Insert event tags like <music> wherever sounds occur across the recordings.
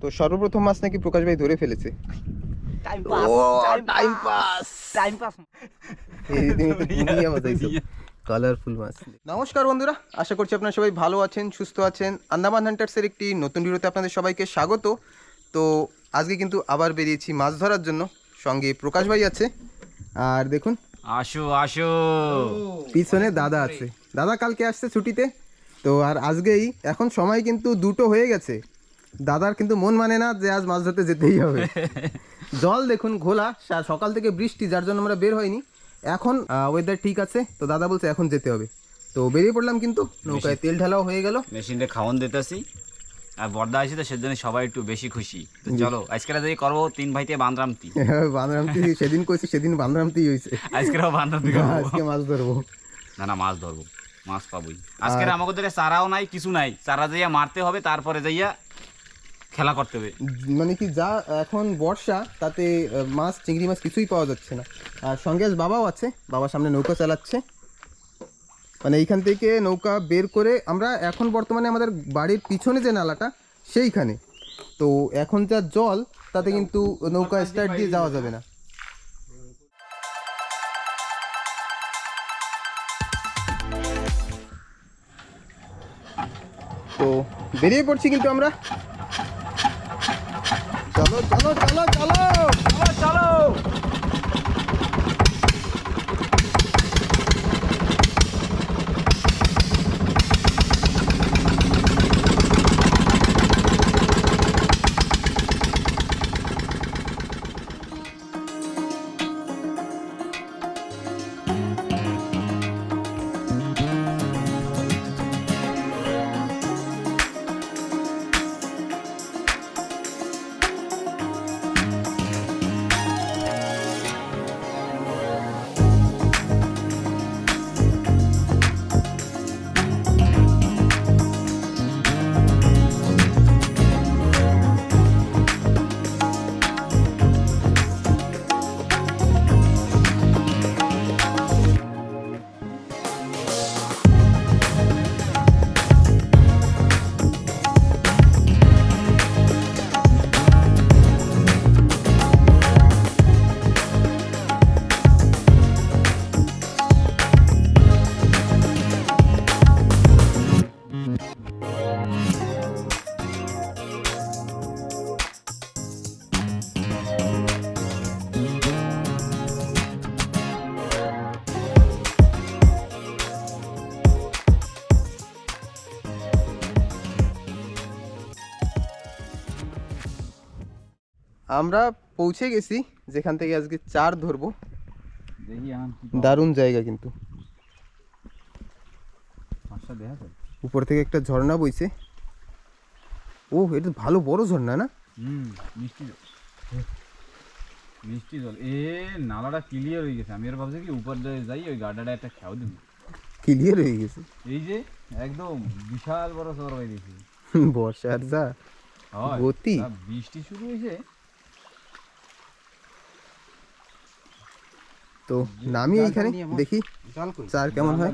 তো সর্বপ্রথম মাছ নাকি প্রকাশ ভাই ধরে ফেলেছে? টাইম ও time pass time pass colourful মাছ। নমস্কার বন্ধুরা আশা করছি আপনারা সবাই ভালো আছেন সুস্থ আছেন। আন্দামান হান্টার্সের একটি নতুন ভিডিওতে আপনাদের সবাইকে স্বাগত। তো আজকে কিন্তু আবার বেরিয়েছি মাছ ধরার জন্য। সঙ্গে প্রকাশ ভাই আছে। আর দেখুন আসো আসো! পিছনে দাদা আছে। দাদা কালকে আসছে ছুটিতে। তো আর আজকেই এখন সময় কিন্তু দুটো হয়ে গেছে। দাদার কিন্তু মন মানে না যে আজ মাছ ধরতে যেতেই হবে। <laughs> জল দেখুন ঘোলা সকাল থেকে বৃষ্টি যার জন্য আমরা বের হয়নি। এখন ওয়েদার ঠিক আছে তো দাদা বলছে এখন যেতে হবে। তো বেরিয়ে পড়লাম কিন্তু নৌকায় তেল ঢালাও হয়ে গেল। মেশিনটা খাওয়ান দিতেছি। আর বর্দা আছে তো সেজন্য সবাই একটু বেশি খুশি। তো চলো আজকে যদি করব তিন ভাইতে বান্দরামতি <laughs> বান্দরামতি সেদিন কইছি সেদিন বান্দরামতি হয়েছে আজকেও বান্দরামতি আজকে মাছ ধরবো। না না মাছ ধরবো। মাছ পাবই। আজকে আমাকে ধরে চারাও নাই কিছু নাই। চারা যাইয়া মারতে হবে তারপরে যাইয়া খেলা করতে হবে। মানে কি যা এখন বর্ষা তাতে মাছ চিংড়ি মাছ কিছুই পাওয়া যাচ্ছে না। আর সঙ্গে বাবাও আছে বাবা সামনে নৌকা চালাচ্ছে। মানে এইখান থেকে নৌকা বের করে আমরা এখন বর্তমানে আমাদের বাড়ির পিছনে যে নালাটা সেইখানে। তো এখন যা জল তাতে কিন্তু নৌকা স্টার্ট দিয়ে যাওয়া যাবে না। তো বেরিয়ে পড়ছি কিন্তু আমরা। চলো চলো চলো চলো। আমরা পৌঁছে গেছি যেখান থেকে আজকে চার ধরবো। দারুণ জায়গা কিন্তু। উপর থেকে একটা ঝর্ণা বইছে। ও এটা ভালো বড় ঝর্ণা না? হুম মিষ্টি জল। মিষ্টি জল। এ নালাটা ক্লিয়ার হয়ে গেছে। আমি আর ভাবছি কি উপর দিয়ে যাই ওই গাডাটা একটা খেয়াও দিব ক্লিয়ার হয়ে গেছে। এই যে একদম বিশাল বড় সর হয়ে গেছে। বর্ষার যা গতি। বৃষ্টি শুরু হয়েছে তো নামি এইখানে দেখি চার কেমন হয়।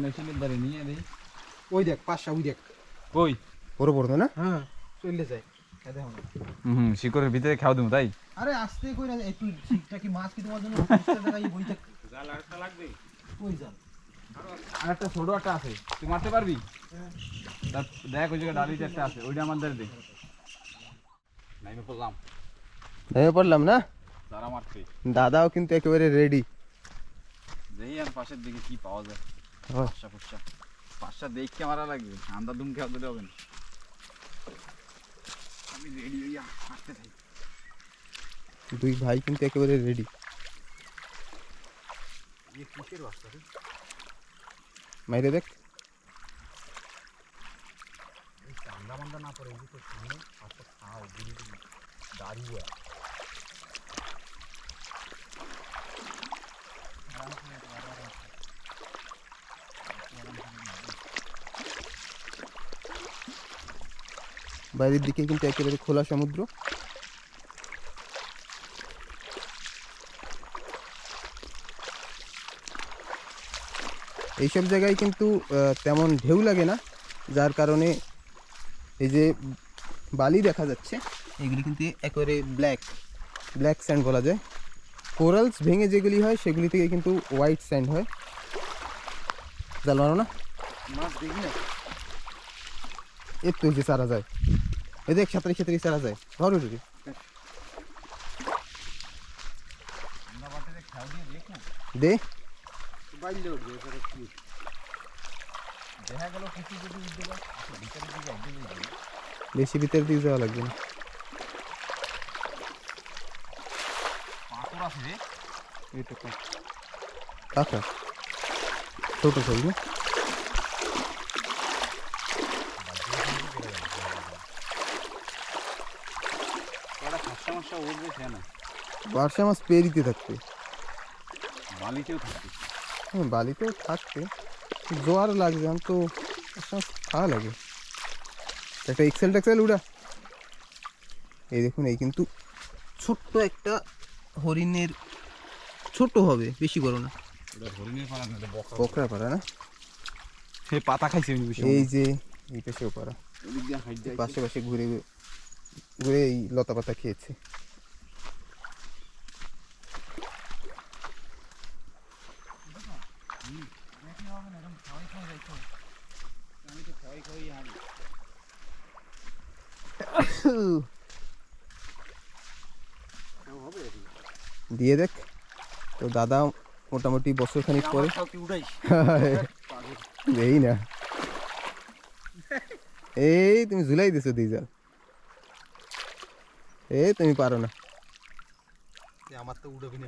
ওই দেখ পাঁচটা ওই দেখ। কই? বড় বড় না? হ্যাঁ চলে যায় হুম শিকড়ের ভিতরে খাওয়া দেবো তাই? আরে আসতে কই না এই তুই কি মাছ কি তোমার জন্য পাঁচটা জায়গায় বই দেখ। জাল আরেকটা লাগবে? ওই জাল। আর একটা ছোট একটা আছে তুই মারতে পারবি? দেখ ওই জায়গায় ডালিতে একটা আছে ওইটা আমাদের দে। নাইমে পড়লাম। ভেবে পড়লাম না? মারতে দাদাও কিন্তু একেবারে রেডি দেখি আর পাশের দিকে কি পাওয়া যায়? পাঁচটা ফুচা পাঁচটা দেখতে মারা লাগবে? আন্দা দুম খেয়াল দিলে হবে না। আমি রেডি হইয়া আসতে থাকি দুই ভাই কিন্তু একেবারে রেডি মাইরে দেখ। এই মান্দা না পড়ে তো সামনে পাঁচটা খাও দিদি দিদি দাঁড়িয়ে বাইরের দিকে কিন্তু একেবারে খোলা সমুদ্র। এইসব জায়গায় কিন্তু তেমন ঢেউ লাগে না যার কারণে এই যে বালি দেখা যাচ্ছে এগুলি কিন্তু একেবারে ব্ল্যাক ব্ল্যাক স্যান্ড বলা যায়। কোরালস ভেঙে যেগুলি হয় সেগুলি থেকে কিন্তু হোয়াইট স্যান্ড হয়। জাল মারো না? মাছ দেখি না? এর তো এই যে সারা যায়। এই দেখ সাঁতারি সাঁতারি সারা যায়? ধরো রে দে। বেশি ভিতরে দিকে যাওয়া লাগবে না। কাকা ছোট সাইজ মাসা উঠবে সে না বারশা মাছ পেরিতে থাকতে। বালিতেও থাকবে। হ্যাঁ বালিতেও থাকতে। জোয়ার লাগবে আমি তো খাওয়া লাগে। একটা এক্সেল টেক্সেল উড়া। এই দেখুন এই কিন্তু ছোট্ট একটা হরিণের ছোট হবে বেশি বড় না। বকরা পাড়া। না? সে পাতা খাইছে এই যে এই পাশেও পাড়া। পাশে পাশে ঘুরে ঘুরে এই লতা পাতা খেয়েছে। দিয়ে দেখ তো দাদা মোটামুটি বছর খানিক পরে। এই না। এই তুমি ঝুলাই দিছো দিজাল এ তুমি পারো না। আমার তো উড়াবি না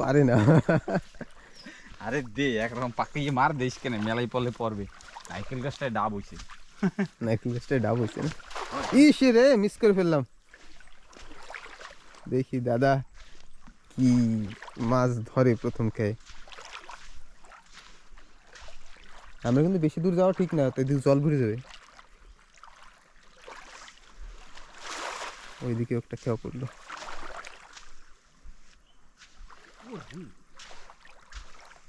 পারে না। আরে দে একরকম পাকিয়ে মার দেশ কেন? মেলাই পড়লে পড়বে। নাইকেল গাছটায় ডাব হইছে। নাইকেল গাছটায় ডাব হয়েছে না? ইস রে মিস করে ফেললাম। দেখি দাদা কি মাছ ধরে প্রথম খেয়ে? আমরা কিন্তু বেশি দূর যাওয়া ঠিক না, তো এদিকে জল ভরে যাবে। ওইদিকে একটা খেয়া পড়ল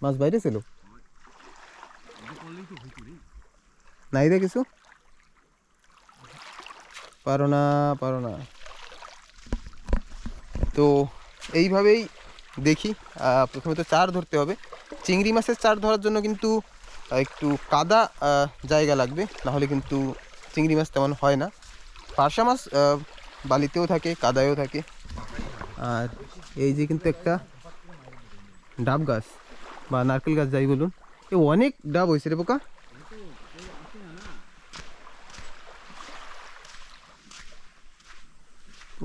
মাছ বাইরে ছিল? নাই রে কিছু? পারো না পারো না। তো এইভাবেই দেখি প্রথমে তো চার ধরতে হবে। চিংড়ি মাছের চার ধরার জন্য কিন্তু একটু কাদা জায়গা লাগবে, নাহলে কিন্তু চিংড়ি মাছ তেমন হয় না। পার্শা মাছ বালিতেও থাকে, কাদায়ও থাকে। আর এই যে কিন্তু একটা ডাব গাছ বা নারকেল গাছ যাই বলুন, এ অনেক ডাব হয়েছে রে পোকা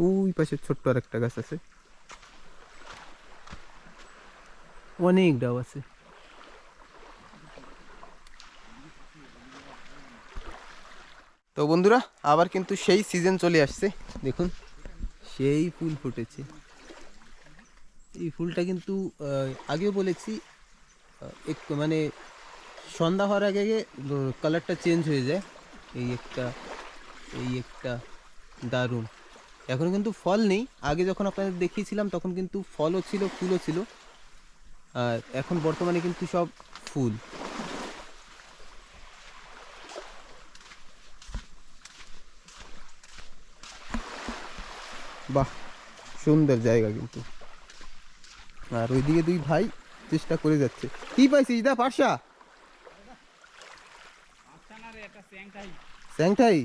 ওই পাশে ছোট্ট আর একটা গাছ আছে। অনেক ডাব আছে। তো বন্ধুরা, আবার কিন্তু সেই সিজন চলে আসছে। দেখুন, সেই ফুল ফুটেছে। এই ফুলটা কিন্তু আগেও বলেছি একটু মানে সন্ধ্যা হওয়ার আগে আগে কালারটা চেঞ্জ হয়ে যায়। এই একটা এই একটা দারুণ। এখন কিন্তু ফল নেই। আগে যখন আপনাদের দেখিয়েছিলাম, তখন কিন্তু ফলও ছিল, ফুলও ছিল। আর এখন বর্তমানে কিন্তু সব ফুল। বাহ, সুন্দর জায়গা কিন্তু। আর ওইদিকে দুই ভাই চেষ্টা করে যাচ্ছে। কি পাইছিস দা পার্সা স্যাংটাই।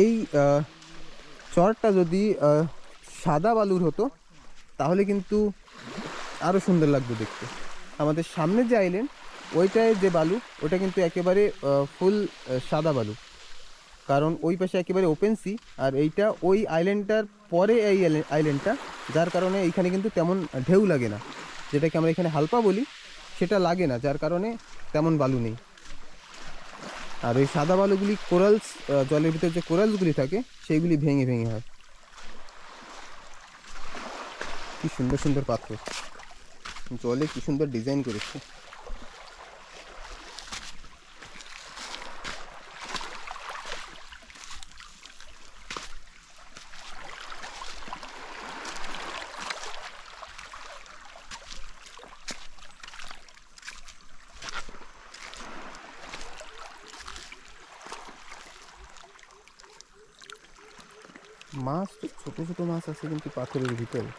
এই চরটা যদি সাদা বালুর হতো, তাহলে কিন্তু আরও সুন্দর লাগতো দেখতে। আমাদের সামনে যে আইল্যান্ড ওইটায় যে বালু, ওটা কিন্তু একেবারে ফুল সাদা বালু। কারণ ওই পাশে একেবারে ওপেন সি আর এইটা ওই আইল্যান্ডটার পরে এই আইল্যান্ডটা যার কারণে এইখানে কিন্তু তেমন ঢেউ লাগে না। যেটাকে আমরা এখানে হালপা বলি, সেটা লাগে না, যার কারণে তেমন বালু নেই। আর ওই সাদা বালুগুলি কোরালস জলের ভিতরে যে কোরালসগুলি থাকে, সেইগুলি ভেঙে ভেঙে হয়। কি সুন্দর সুন্দর পাথর। জলে কি সুন্দর ডিজাইন করেছে। মাছ, ছোট ছোট মাছ আছে কিন্তু পাথরের ভিতরে।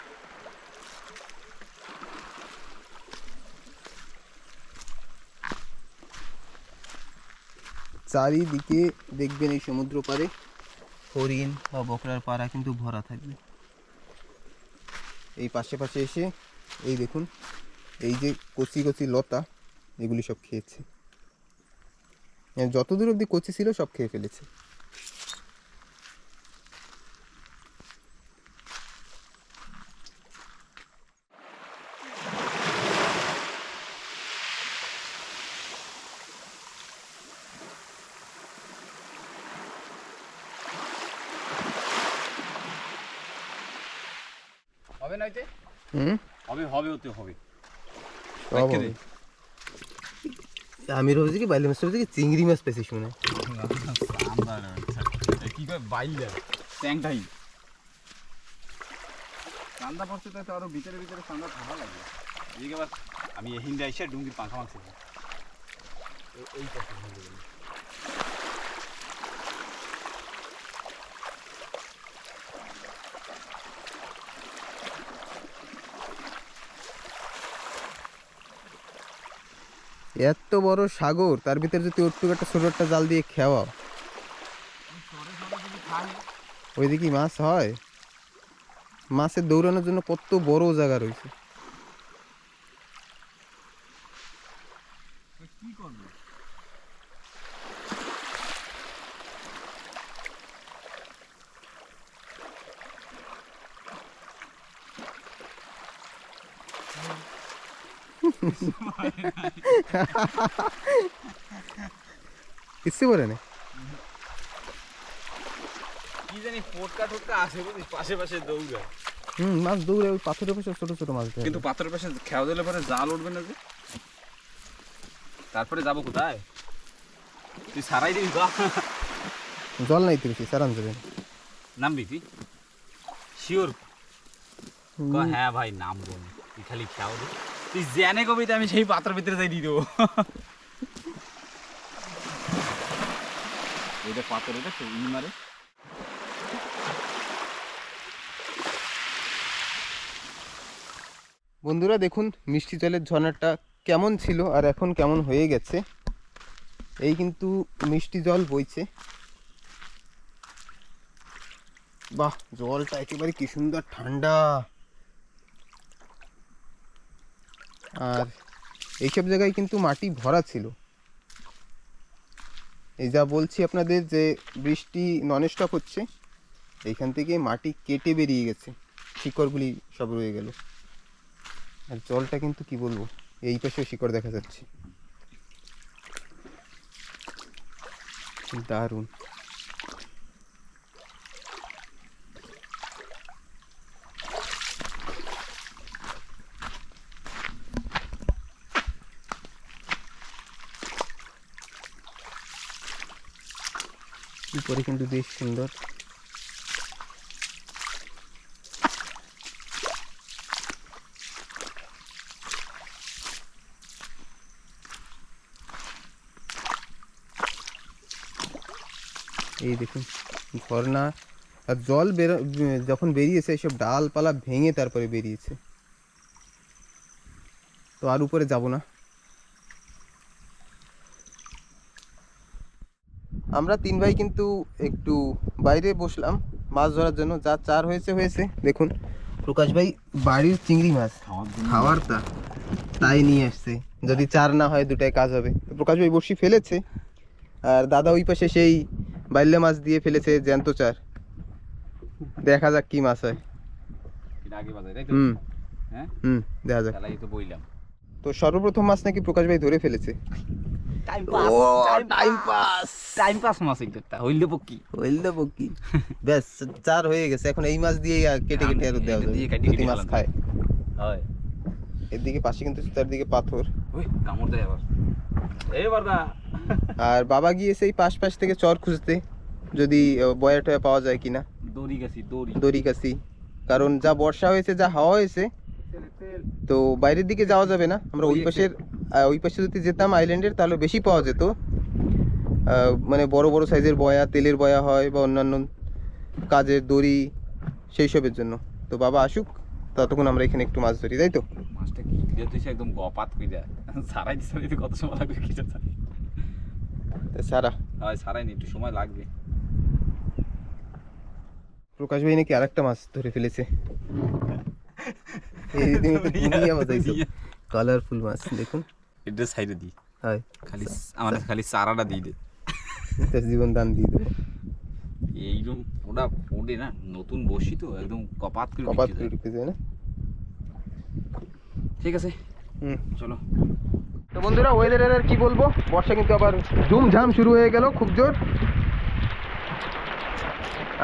চারিদিকে দেখবেন এই সমুদ্র পাড়ে হরিণ বা বকরার পাড়া কিন্তু ভরা থাকবে। এই পাশে পাশে এসে, এই দেখুন, এই যে কচি কচি লতা, এগুলি সব খেয়েছে। যত দূর অবধি কচি ছিল সব খেয়ে ফেলেছে। হবে না হুম? হবে হবে হতে হবে। সব হবে। আমি ভাবছি কি বাইলে মাছ ভাবছি কি চিংড়ি মাছ পেয়েছি শুনে। কি করে বাইলে ট্যাংটাই কান্দা পড়ছে তো আরও ভিতরে ভিতরে কান্দা ঠান্ডা লাগে এদিকে আবার আমি হিন্দে এসে ডুঙ্গির পাখা মারছি। এই এত বড় সাগর, তার ভিতরে যদি ওটুকু একটা ছোট একটা জাল দিয়ে খাওয়াও। ওইদিকে মাছ হয়। মাছের দৌড়ানোর জন্য কত বড় জায়গা রয়েছে কি করবে কিচ্ছু করে না? কি জানি পোটকা টোটকা আছে বুঝিস পাশে পাশে দৌড়া। হুম মাছ দৌড়ে ওই পাথরের পাশে ছোট ছোট মাছ দেয় কিন্তু পাথরের পাশে খেয়া দিলে পরে জাল উঠবে না যে। তারপরে যাব কোথায়? তুই সারাই দিবি জল নাই তো বেশি সারান যাবে। নামবি তুই? শিওর হ্যাঁ ভাই নামবো। তুই খালি খেয়াও দে। তুই জেনে কবিতা আমি সেই পাত্রের ভিতরে যাই দিয়ে দেবো। এটা পাথর এটা তো ই মারে? বন্ধুরা দেখুন মিষ্টি জলের ঝর্ণাটা কেমন ছিল আর এখন কেমন হয়ে গেছে। এই কিন্তু মিষ্টি জল বইছে। বাহ জলটা একেবারে কি সুন্দর ঠান্ডা। আর এইসব জায়গায় কিন্তু মাটি ভরা ছিল। এই যা বলছি আপনাদের যে বৃষ্টি ননস্টপ হচ্ছে, এইখান থেকে মাটি কেটে বেরিয়ে গেছে। শিকড়গুলি সব রয়ে গেল। আর জলটা কিন্তু কি বলব, এই পাশেও শিকড় দেখা যাচ্ছে। দারুণ। উপরে কিন্তু বেশ সুন্দর। এই দেখুন, ঝর্ণা আর জল যখন বেরিয়েছে এসব ডালপালা ভেঙে তারপরে বেরিয়েছে। তো আর উপরে যাব না। আমরা তিন ভাই কিন্তু একটু বাইরে বসলাম মাছ ধরার জন্য যা চার হয়েছে হয়েছে। দেখুন প্রকাশ ভাই বাড়ির চিংড়ি মাছ খাওয়ার তা তাই নিয়ে আসছে। যদি চার না হয় দুটায় কাজ হবে। প্রকাশ ভাই বসি ফেলেছে আর দাদা ওই পাশে সেই বাইল্যা মাছ দিয়ে ফেলেছে জ্যান্ত চার। দেখা যাক কি মাছ হয়। হুম। হ্যাঁ? হুম দেখা যাক। তো সর্বপ্রথম মাছ নাকি প্রকাশ ভাই ধরে ফেলেছে? টাইম ও টাইম পাস টাইম পাস মাছ একটা হইলে ব্যাস চার হয়ে গেছে এখন এই মাছ দিয়ে কেটে কেটে আর দেওয়া দিয়ে কেটে কেটে মাছ খায়। হয়। এদিকে পাশে কিন্তু চারদিকে পাথর। ওই কামড় দেয় আবার। এই বর্দা। আর বাবা গিয়েছে এই পাশ পাশ থেকে চর খুঁজতে যদি বয়া টয়া পাওয়া যায় কিনা। দড়ি গেছি দড়ি। দড়ি কাছি কারণ যা বর্ষা হয়েছে যা হাওয়া হয়েছে তো বাইরের দিকে যাওয়া যাবে না। আমরা ওই পাশের ওই পাশে যদি যেতাম আইল্যান্ডের তাহলে বেশি পাওয়া যেত। মানে বড় বড় সাইজের বয়া তেলের বয়া হয় বা অন্যান্য কাজের দড়ি সেই সবের জন্য। তো বাবা আসুক ততক্ষণ আমরা এখানে একটু মাছ ধরি তাই তো? মাছটা কি ক্লিয়ার একদম গপাত কইরা? সারাই দিছে দিতে কত সময় লাগবে কি জানি। সারা। হয় সারাই নি একটু সময় লাগবে। প্রকাশ ভাই নাকি আরেকটা মাছ ধরে ফেলেছে। এই দিনে তো দুনিয়া বাজাইছো কালারফুল মাছ দেখুন। এটা সাইডে দি হয়। খালি আমার খালি চারাটা দিয়ে দে। তার জীবন দান দিয়ে দেবো। এইরকম ওটা ওডে না নতুন বসি তো একদম কপাত করে কপাত করে। ঢুকে যায় না? ঠিক আছে। হুম। চলো। তো বন্ধুরা ওয়েদারের আর কি বলব? বর্ষা কিন্তু আবার ঝুমঝাম শুরু হয়ে গেল খুব জোর।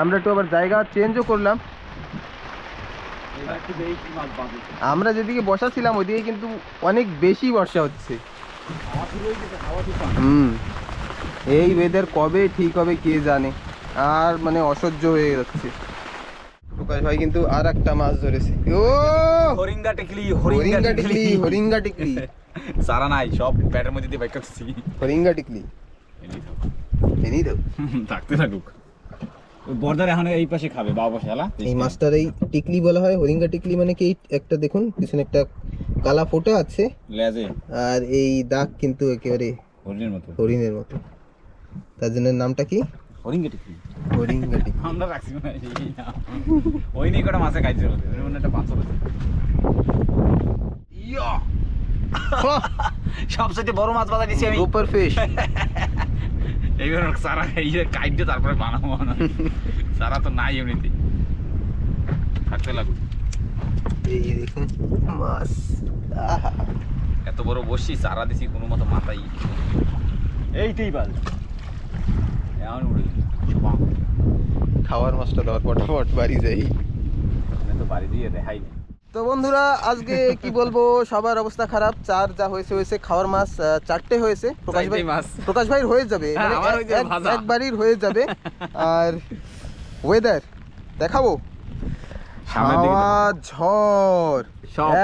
আমরা একটু আবার জায়গা চেঞ্জও করলাম এবার একটু দেখি কি মাছ পাবে আমরা যেদিকে বসাছিলাম ওইদিকে কিন্তু অনেক বেশি বর্ষা হচ্ছে। হুম। এই ওয়েদার কবে ঠিক হবে কে জানে? আর মানে অসহ্য হয়ে যাচ্ছে। প্রকাশ ভাই কিন্তু আর একটা মাছ ধরেছে। ও! হরিঙ্গা টেকলি হরিঙ্গা টিকলি। হরিঙ্গা টিকলি। <laughs> সারা নাই সব ব্যাটের মধ্যে দিয়ে বাইক করছি হরিঙ্গা টিকলি। দাও <laughs> থাকতে থাকুক। বর্দার এখন এই পাশে খাবে বাবা এই মাছটার এই টিকলি বলা হয় হরিঙ্গা টিকলি মানে কি? একটা দেখুন পিছনে একটা কালা ফোঁটা আছে। লেজে। আর এই দাগ কিন্তু একেবারে হরিণের মতো। হরিণের মতো। তার জন্য নামটা কি? হরিঙ্গা টেকলি। হরিঙ্গা টিকলি। আমরা রাখছি না। ওই নিয়ে কটা মাছে খাইছে মনে একটা পাঁচশো ইয়া! সবচেয়ে বড় মাছ বাজা দিছি আমি। সুপার ফিশ <laughs> এইবার সারা এই যে কাইটে তারপরে বানাবো না <laughs> সারা তো নাই এমনিতে। থাকতে লাগুক এই দেখুন মাছ। আহা। এত বড় বসছি চারা দিছি কোনো মতো মাথায়। এইটাই বাল। এমন উড়ে খাওয়ার মাছটা দেওয়ার ফটাফট বাড়ি যাই। আমি তো বাড়ি দিয়ে রেহাই নেই। তো বন্ধুরা আজকে কি বলব? সবার অবস্থা খারাপ। চার যা হয়েছে হয়েছে খাওয়ার মাছ চারটে হয়েছে। প্রকাশ ভাই প্রকাশ ভাই হয়ে যাবে। হ্যাঁ, মানে হয়ে একবারই হয়ে যাবে। আর ওয়েদার দেখাবো? হাওয়া ঝড়।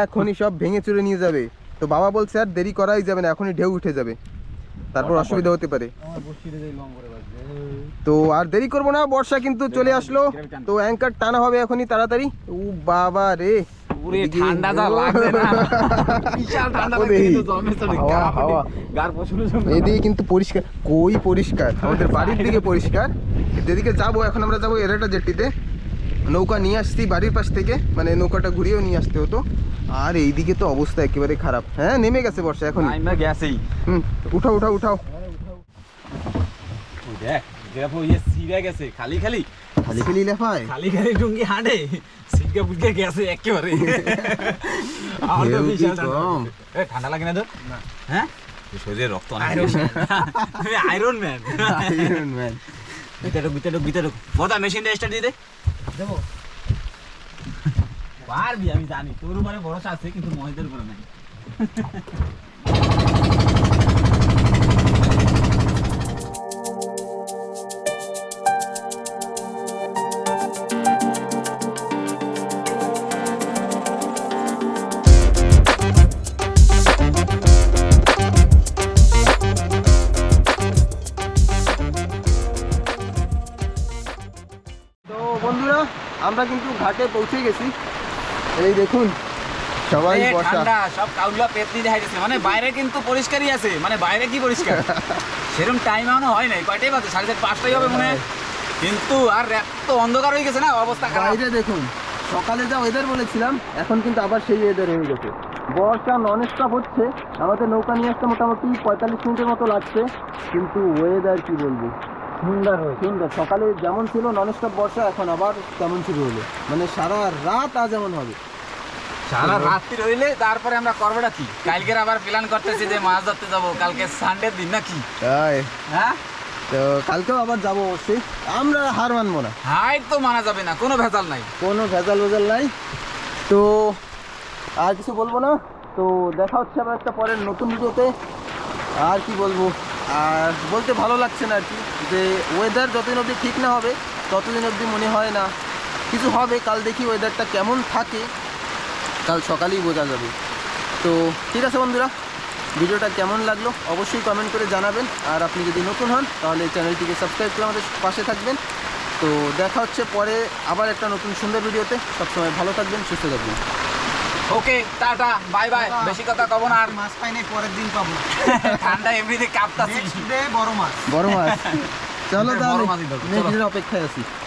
এখনই সব ভেঙে চুরে নিয়ে যাবে। তো বাবা বলছে আর দেরি করাই যাবে না এখনই ঢেউ উঠে যাবে। তারপর অসুবিধা হতে পারে। তো আর দেরি করব না বর্ষা কিন্তু চলে আসলো। তো অ্যাঙ্কার টানা হবে এখনই তাড়াতাড়ি। ও বাবা রে। পুরে ঠান্ডা যা লাগছে না। <laughs> বিশাল ঠান্ডা কিন্তু। গার পছন্দ এদিকে কিন্তু পরিষ্কার কই পরিষ্কার? আমাদের বাড়ির দিকে পরিষ্কার। যেদিকে যাব এখন আমরা যাব এরাটা জেটিতে। নৌকা নিয়ে আসছি বাড়ির পাশ থেকে মানে নৌকাটা ঘুরিয়েও নিয়ে আসতে হতো। আর এইদিকে তো অবস্থা একেবারে খারাপ। হ্যাঁ নেমে গেছে বর্ষা এখন গেছেই। হুম উঠাও উঠাও উঠাও। দেখ গেছে খালি খালি। খালি খালি লেফায় খালি খালি ডুঙ্গি হাঁটে। সিটকা পুটকে গেছে একেবারে <laughs> আমার তো কি বিশাল ঠান্ডা। এ, ঠান্ডা লাগে না তোর? হ্যাঁ? শরীরে রক্ত অনেক। <laughs> তুমি আয়রন ম্যান Iron Man। ভিতরে ভিতরে ভিতরে। বদা মেশিনটা স্টার্ট দিয়ে দে। দেবো? পারবি আমি জানি। তোর উপরে ভরসা আছে কিন্তু মহিদের উপরে নাই। <laughs> ঘাটে পৌঁছে গেছি। এই দেখুন সবাই ঠান্ডা সব কাউলা পেতনি দেখাইতেছে মানে বাইরে কিন্তু পরিষ্কারই আছে মানে বাইরে কি পরিষ্কার? <laughs> সেরকম টাইম এখনও হয় নাই কয়টাই বাজে? সাড়ে চার পাঁচটাই হবে মনে কিন্তু আর তো অন্ধকার হয়ে গেছে না অবস্থা বাইরে দেখুন সকালে যা ওয়েদার বলেছিলাম এখন কিন্তু আবার সেই ওয়েদার হয়ে গেছে। বর্ষা নন স্টপ হচ্ছে আমাদের নৌকা নিয়ে আসতে মোটামুটি পঁয়তাল্লিশ মিনিটের মতো লাগছে কিন্তু ওয়েদার কি বলব? সুন্দর হয়ে সুন্দর সকালে যেমন ছিল নন স্টপ বর্ষা এখন আবার তেমন শুরু হলো। মানে সারা রাত আজ এমন হবে। সারা রাত্রি রইলে তারপরে আমরা করবোটা কি? কালকের আবার প্ল্যান করতেছি যে মাছ ধরতে যাব। কালকে সানডে দিন নাকি? হ্যাঁ? তো কালকেও আবার যাব অবশ্যই। আমরা হার মানবো না। হাইট তো মানা যাবে না কোনো ভেজাল নাই। কোনো ভেজাল ভেজাল নাই। তো আর কিছু বলব না? তো দেখা হচ্ছে আবার একটা পরের নতুন ভিডিওতে। আর কি বলব? আর বলতে ভালো লাগছে না আর কি, যে ওয়েদার যতদিন অবধি ঠিক না হবে, ততদিন অবধি মনে হয় না। কিছু হবে, কাল দেখি ওয়েদারটা কেমন থাকে, কাল সকালেই বোঝা যাবে। তো ঠিক আছে বন্ধুরা, ভিডিওটা কেমন লাগল অবশ্যই কমেন্ট করে জানাবেন। আর আপনি যদি নতুন হন, তাহলে চ্যানেলটিকে সাবস্ক্রাইব করে আমাদের পাশে থাকবেন। তো দেখা হচ্ছে পরে আবার একটা নতুন সুন্দর ভিডিওতে। সবসময় ভালো থাকবেন, সুস্থ থাকবেন। Okay tata bye bye. বেশি কথা কব না আর। মাছ পাইনি নাই পরের দিন পাবো। <laughs> ঠান্ডা এমনিতে কাঁপতাছি। বড় মাছ। বড় মাছ। <laughs> চলো তাহলে অপেক্ষায় আছি।